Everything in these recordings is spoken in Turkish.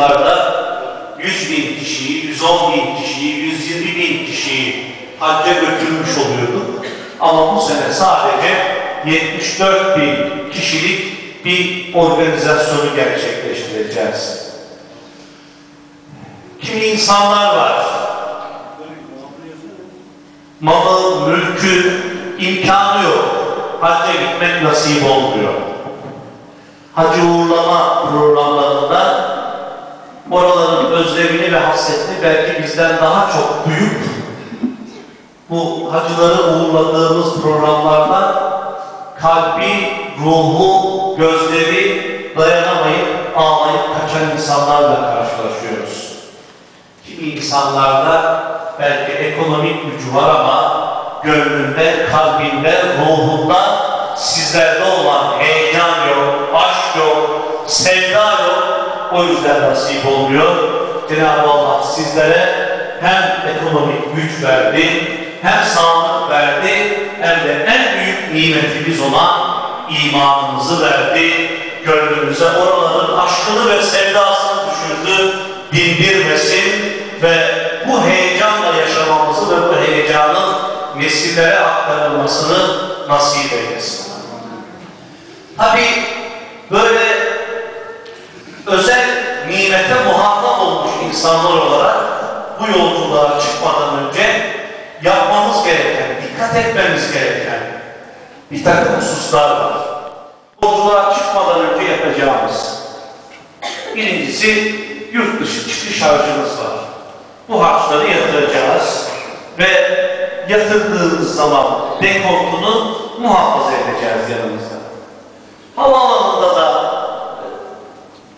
yıllarda 100 bin kişiyi, 110 bin kişiyi, 120 bin kişiyi hacca götürmüş oluyorduk. Ama bu sene sadece 74 bin kişilik bir organizasyonu gerçekleştireceğiz. Kimi insanlar var, malı, mülkü, imkanı yok. Hacca gitmek nasip olmuyor. Hacı uğurlama programlarında özlemini ve hasretini belki bizden daha çok duyup bu hacıları uğurladığımız programlarda kalbi, ruhu, gözleri dayanamayıp ağlayıp kaçan insanlarla karşılaşıyoruz. Kimi insanlarda belki ekonomik gücü var ama gönlünde, kalbinde, ruhunda sizlerde olan heyecan yok, aşk yok, sevda yok. O yüzden nasip olmuyor. Cenab-ı Allah sizlere hem ekonomik güç verdi, hem sağlık verdi, hem de en büyük nimetimiz olan imanımızı verdi. Gönlümüze oraların aşkını ve sevdasını düşürdü, dindirmesin ve bu heyecanla yaşamamızı ve bu heyecanın nesillere aktarılmasını nasip eylesin. Tabi böyle özel nimete olmuş insanlar olarak bu yolculuğa çıkmadan önce yapmamız gereken, dikkat etmemiz gereken bir takım hususlar var. Yolculuğa çıkmadan önce yapacağımız birincisi yurt dışı çıkış harcımız var. Bu harçları yatıracağız ve yatırdığımız zaman dekontunu muhafaza edeceğiz yanımızda. Havaalanında da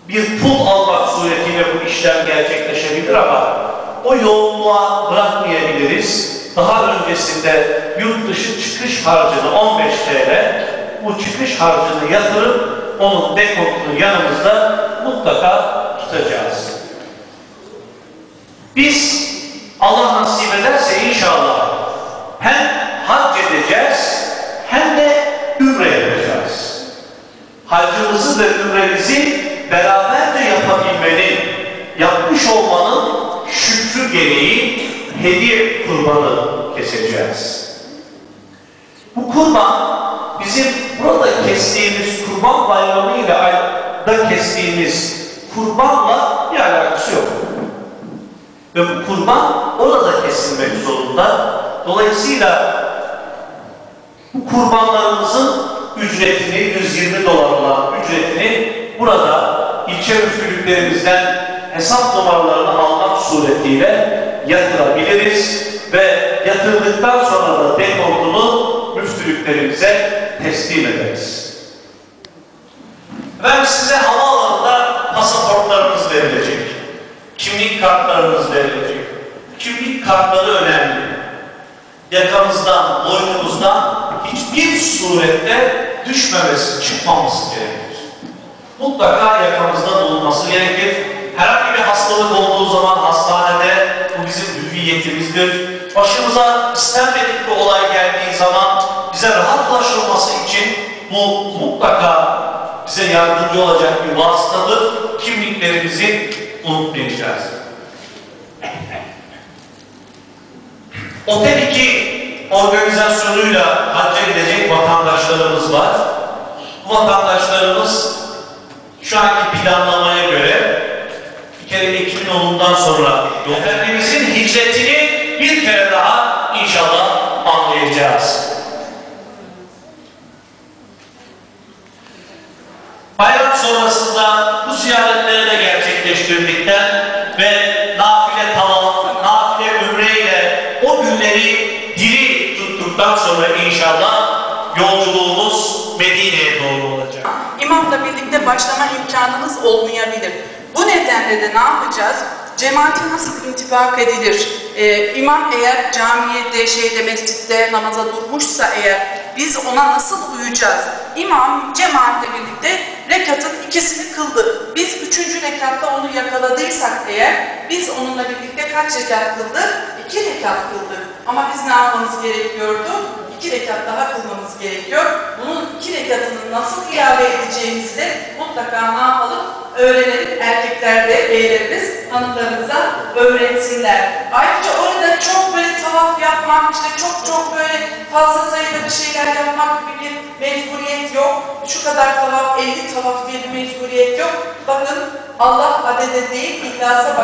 bir pul almak suretiyle bu işlem gerçekleşebilir ama o yoğunluğa bırakmayabiliriz. Daha öncesinde yurt dışı çıkış harcını 15 TL, bu çıkış harcını yatırıp onun dekontunu yanımızda mutlaka tutacağız. Biz Allah nasip ederse inşallah hem hac edeceğiz hem de ümre yapacağız. Hacımızı ve ümremizi beraberce yapabilmenin, yapmış olmanın şükrü gereği hediye kurbanı keseceğiz. Bu kurban bizim burada kestiğimiz kurban bayramı ile da kestiğimiz kurbanla bir alakası yok. Ve bu kurban orada kesilmek zorunda. Dolayısıyla bu kurbanlarımızın ücretini, 120 dolar olan ücretini burada ilçe müftülüklerimizden hesap numaralarını almak suretiyle yatırabiliriz ve yatırdıktan sonra da dekontunu müftülüklerimize teslim ederiz. Ben size havaalanında pasaportlarınız verilecek, kimlik kartlarınız verilecek. Kimlik kartları önemli. Yakamızdan, boynumuzdan hiçbir surette düşmemesi, çıkmaması gerekir. Mutlaka yakamızda bulunması gerekir. Herhangi bir hastalık olduğu zaman hastanede bu bizim hüviyetimizdir. Başımıza istenmedik bir olay geldiği zaman bize rahatlaşılması için bu mutlaka bize yardımcı olacak bir vasıtadır. Kimliklerimizi unutmayacağız. Otel 2 organizasyonuyla hacca gidecek vatandaşlarımız var. Bu vatandaşlarımız şu anki planlamaya göre bir kere 2010'dan sonra Efendimizin hicretini bir kere daha inşallah anlayacağız. Bayram sonrasında bu ziyaretleri de gerçekleştirdikten ve nafile tavaf, nafile ümreyle o günleri diri tuttuktan sonra inşallah yolculuğumuz birlikte başlama imkanınız olmayabilir. Bu nedenle de ne yapacağız? Cemaate nasıl intibak edilir? Ee, imam eğer camiyede, şeyde, mescitte namaza durmuşsa eğer biz ona nasıl uyacağız? İmam cemaatle birlikte rekatın ikisini kıldı. Biz üçüncü rekatta onu yakaladıysak eğer biz onunla birlikte kaç rekat kıldık? İki rekat kıldık. Ama biz ne yapmamız gerekiyordu? İki rekat daha kılmamız gerekiyor. Bunun iki rekatını nasıl ilave edeceğimizi de mutlaka ne yapalım? Öğrenelim. Erkekler de beylerimiz hanımlarımıza öğretsinler. Ayrıca orada çok böyle tavaf yapmak, işte çok çok böyle fazla sayıda bir şeyler yapmak gibi bir mecburiyet yok. Şu kadar tavaf, 50 tavaf diye bir mecburiyet yok. Bakın Allah adede değil, ihlasa bakar.